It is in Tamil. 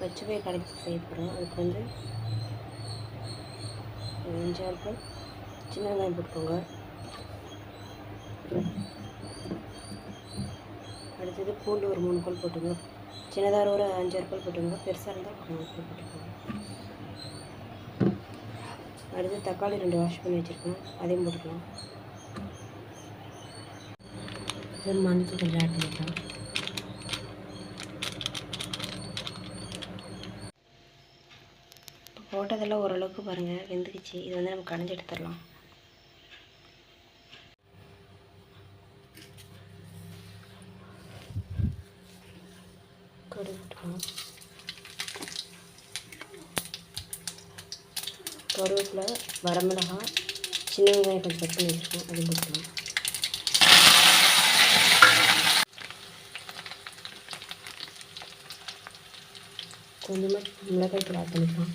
வச்சு போய் செய்ய போகிறோம் அதுக்கு வந்து ஒரு அஞ்சு சின்ன வெங்காயம் போட்டுக்கோங்க. அடுத்தது பூண்டு ஒரு மூணு கோல் போட்டுங்க சின்னதாக ஒரு அஞ்சாறு கோல் போட்டுங்க பெருசாக இருந்தால் மூணு கோல் போட்டுக்கோங்க. அடுத்து தக்காளி ரெண்டு வாஷ் பண்ணி வச்சுருக்கோம் அதையும் போட்டுக்கலாம். மஞ்சள் கொஞ்சம் ஆட் பண்ணிக்கலாம். போட்டதெல்லாம் ஓரளவுக்கு பாருங்கள் வெந்துக்குச்சு இது வந்து நம்ம கடைஞ்சி எடுத்துடலாம். கடுகுட்டுக்கலாம் கருவேப்பிலை வரமிளகாய் சின்ன வெங்காயம் கொஞ்சம் கட் பண்ணி வச்சுருக்கோம். அது போட்டுக்கலாம் கொஞ்சமாக மிளகாய் தூள் ஆட் பண்ணிக்கலாம்.